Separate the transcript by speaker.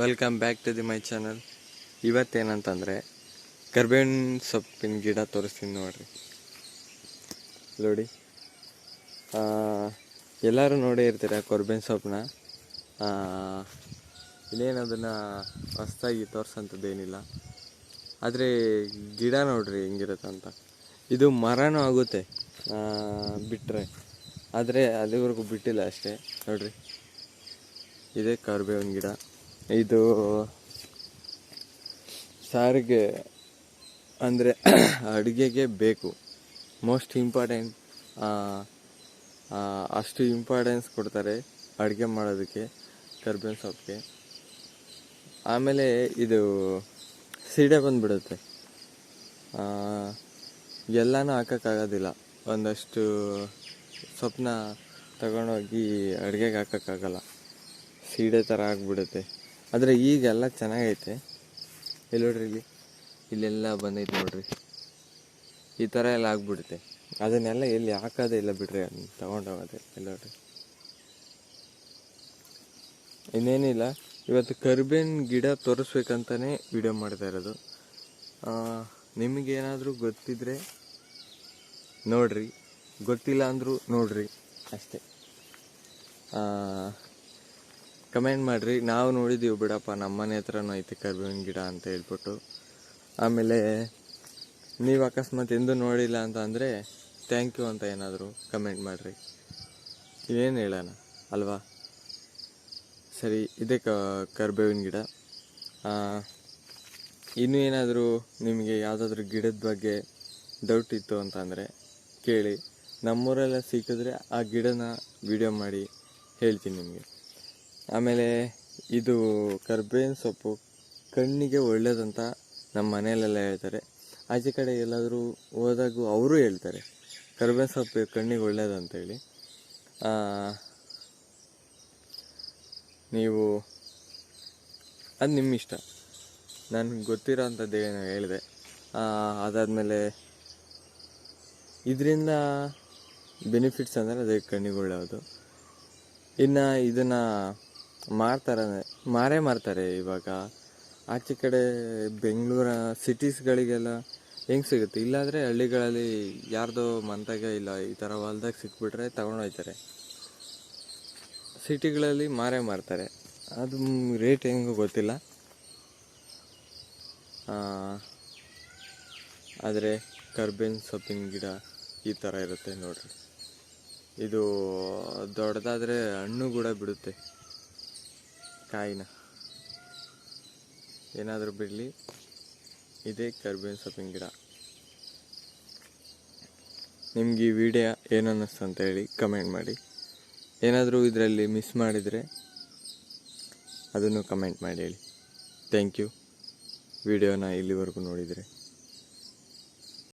Speaker 1: Welcome back to the my channel ಇವತ್ತೇನಂತಂದರೆ, ಕರ್ಬೇವಿನ ಸೊಪ್ಪಿನ ಗಿಡ ತೋರಿಸ್ತೀನಿ ನೋಡ್ರಿ. ನೋಡಿ. ಎಲ್ಲರೂ ನೋಡೇ ಇರ್ತೀರ ಕರ್ಬೇವಿನ ಸೊಪ್ಪನ್ನ? ಇನ್ನೇನು ಅದನ್ನು ಹೊಸ್ದಾಗಿ ತೋರಿಸೋಂಥದ್ದೇನಿಲ್ಲ ಆದರೆ, ಗಿಡ ನೋಡ್ರಿ ಹೆಂಗಿರುತ್ತೆ ಅಂತ ಇದು ಮರನೂ ಆಗುತ್ತೆ. ಬಿಟ್ಟರೆ ಆದರೆ ಅಲ್ಲಿವರೆಗೂ ಬಿಟ್ಟಿಲ್ಲ ಅಷ್ಟೇ. ನೋಡ್ರಿ. ಇದೇ ಕರ್ಬೇವಿನ ಗಿಡ. ಇದು ಸಾರಿಗೆ ಅಂದರೆ ಅಡುಗೆಗೆ ಬೇಕು. ಮೋಸ್ಟ್ ಇಂಪಾರ್ಟೆಂಟ್ ಅಷ್ಟು ಇಂಪಾರ್ಟೆನ್ಸ್ ಕೊಡ್ತಾರೆ ಅಡುಗೆ ಮಾಡೋದಕ್ಕೆ ಕರ್ಬೇವಿನ ಸೊಪ್ಪಿಗೆ ಆಮೇಲೆ ಇದು ಸೀಡೆ ಬಂದುಬಿಡುತ್ತೆ. ಎಲ್ಲನೂ ಹಾಕೋಕ್ಕಾಗೋದಿಲ್ಲ. ಒಂದಷ್ಟು ಸೊಪ್ಪನ್ನ ತಗೊಂಡೋಗಿ ಅಡುಗೆಗೆ ಹಾಕೋಕ್ಕಾಗಲ್ಲ. ಸೀಡೆ ಥರ ಆಗಿಬಿಡುತ್ತೆ. ಆದರೆ ಈಗೆಲ್ಲ ಚೆನ್ನಾಗೈತೆ. ಇಲ್ಲಿ ನೋಡ್ರಿ ಇಲ್ಲಿ. ಇಲ್ಲೆಲ್ಲ ಬಂದೈತೆ ನೋಡ್ರಿ. ಈ ಥರ ಎಲ್ಲ ಆಗ್ಬಿಡುತ್ತೆ. ಅದನ್ನೆಲ್ಲ ಎಲ್ಲಿ ಹಾಕೋದೇ ಇಲ್ಲ ಬಿಡ್ರಿ, ಅದನ್ನ ತೊಗೊಂಡೋಗೋದೆ ಇಲ್ಲ ನೋಡ್ರಿ. ಇನ್ನೇನಿಲ್ಲ. ಇವತ್ತು ಕರ್ಬೇವಿನ ಗಿಡ ತೋರಿಸ್ಬೇಕಂತಲೇ ವಿಡಿಯೋ ಮಾಡ್ತಾ ಇರೋದು. ನಿಮಗೇನಾದರೂ ಗೊತ್ತಿದ್ರೆ ನೋಡ್ರಿ. ಗೊತ್ತಿಲ್ಲ ಅಂದರೂ ನೋಡ್ರಿ. ಅಷ್ಟೇ. ಕಮೆಂಟ್ ಮಾಡಿರಿ. ನಾವು ನೋಡಿದ್ದೀವಿ ಬಿಡಪ್ಪ ನಮ್ಮ ಮನೆ ಹತ್ರನೂ ಐತೆ ಕರ್ಬೇವಿನ ಗಿಡ ಅಂತ ಹೇಳ್ಬಿಟ್ಟು. ಆಮೇಲೆ ನೀವು ಅಕಸ್ಮಾತ್ ಎಂದೂ ನೋಡಿಲ್ಲ ಅಂತ ಅಂದರೆ ಥ್ಯಾಂಕ್ ಯು ಅಂತ ಏನಾದರೂ ಕಮೆಂಟ್ ಮಾಡಿರಿ. ಏನು ಹೇಳೋಣ, ಅಲ್ವಾ? ಸರಿ, ಇದೇ ಕರ್ಬೇವಿನ ಗಿಡ. ಇನ್ನೂ ಏನಾದರೂ ನಿಮಗೆ ಯಾವುದಾದ್ರೂ ಗಿಡದ ಬಗ್ಗೆ ಡೌಟ್ ಇತ್ತು ಅಂತಂದರೆ ಕೇಳಿ. ನಮ್ಮೂರೆಲ್ಲ ಸಿಕ್ಕಿದ್ರೆ ಆ ಗಿಡನ ವಿಡಿಯೋ ಮಾಡಿ ಹೇಳ್ತೀನಿ ನಿಮಗೆ. ಆಮೇಲೆ ಇದು ಕರ್ಬೇವಿನ ಸೊಪ್ಪು ಕಣ್ಣಿಗೆ ಒಳ್ಳೆಯದಂತ ನಮ್ಮ ಮನೆಯಲ್ಲೆಲ್ಲ ಹೇಳ್ತಾರೆ. ಆಚೆ ಕಡೆ ಎಲ್ಲಾದರೂ ಹೋದಾಗೂ ಅವರು ಹೇಳ್ತಾರೆ ಕರ್ಬೇವಿನ ಸೊಪ್ಪು ಕಣ್ಣಿಗೆ ಒಳ್ಳೇದಂತೇಳಿ ಆ, ನೀವು ಅದು ನಿಮ್ಮ ಇಷ್ಟ. ನನಗೆ ಗೊತ್ತಿರೋ ಅಂಥದ್ದು ಏನು ಹೇಳಿದೆ. ಅದಾದಮೇಲೆ ಇದರಿಂದ ಬೆನಿಫಿಟ್ಸ್ ಅಂದರೆ ಅದೇ ಕಣ್ಣಿಗೆ ಒಳ್ಳೆಯದು ಇನ್ನು ಇದನ್ನು ಮಾರ್ತಾರೆ ಮಾರೇ ಮಾರ್ತಾರೆ ಇವಾಗ. ಆಚೆ ಕಡೆ ಬೆಂಗಳೂರ ಸಿಟೀಸ್ಗಳಿಗೆಲ್ಲ ಹೆಂಗೆ ಸಿಗುತ್ತೆ? ಇಲ್ಲಾಂದರೆ ಹಳ್ಳಿಗಳಲ್ಲಿ ಯಾರ್ದೋ ಮಂತಾಗ ಇಲ್ಲ, ಈ ಥರ ಹೊಲ್ದಾಗ ಸಿಕ್ಬಿಟ್ರೆ ತಗೊಂಡೋಗ್ತಾರೆ ಸಿಟಿಗಳಲ್ಲಿ ಮಾರೇ ಮಾರ್ತಾರೆ. ಅದು ರೇಟ್ ಹೆಂಗೂ ಗೊತ್ತಿಲ್ಲ. ಆದರೆ ಕರ್ಬೇನ್ ಸೊಪ್ಪಿನ ಗಿಡ ಈ ಥರ ಇರುತ್ತೆ ನೋಡಿರಿ. ಇದು ದೊಡ್ಡದಾದರೆ ಹಣ್ಣು ಕೂಡ ಬಿಡುತ್ತೆ. ಕಾಯಿನ. ಏನಾದರೂ ಬಿಡಲಿ, ಇದೇ ಕರ್ಬೇವಿನ ಸೊಪ್ಪಿನ ಗಿಡ. ನಿಮ್ಗೆ ಈ ವಿಡಿಯೋ ಏನನ್ನಿಸ್ತು ಅಂತ ಹೇಳಿ ಕಮೆಂಟ್ ಮಾಡಿ. ಏನಾದರೂ ಇದರಲ್ಲಿ ಮಿಸ್ ಮಾಡಿದರೆ ಅದನ್ನು ಕಮೆಂಟ್ ಮಾಡಿ ಹೇಳಿ. ಥ್ಯಾಂಕ್ ಯು ವಿಡಿಯೋನ ಇಲ್ಲಿವರೆಗೂ ನೋಡಿದರೆ.